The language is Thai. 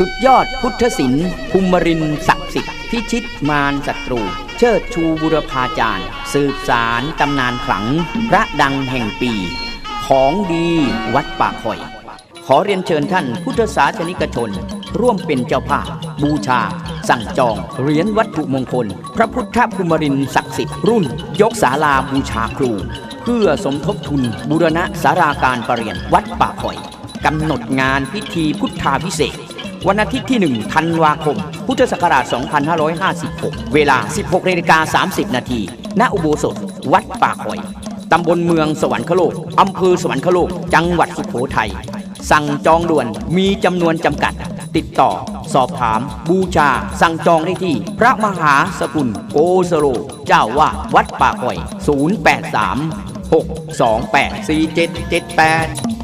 สุดยอดพุทธศิลป์ภูมิรินศักดิ์สิทธิ์พิชิตมารศัตรู เชิดชูบุรพาจารย์ สืบสารตำนานขลัง พระดังแห่งปี ของดีวัดป่าคอย ขอเรียนเชิญท่านพุทธศาสนิกชน ร่วมเป็นเจ้าภาพ บูชา สั่งจองเหรียญวัตถุมงคล พระพุทธภูมิรินศักดิ์สิทธิ์รุ่น ยกศาลาบูชาครู เพื่อสมทบทุนบูรณะสาราการประเรียนวัดป่าคอยกำหนดงานพิธีพุทธาพิเศษ วันอาทิตย์ที่ 1 ธันวาคม พุทธศักราช 2556 เวลา 16นาฬิกา30 นาที ณ อุโบสถ วัดป่าคอย ตำบลเมืองสวรรคโลก อำเภอสวรรคโลก จังหวัดสุโขทัย สั่งจองด่วน มีจำนวนจำกัด ติดต่อ สอบถาม บูชา สั่งจองได้ที่ พระมหาสกุล โกสโล เจ้าวาดวัดป่าคอย 083 628 4778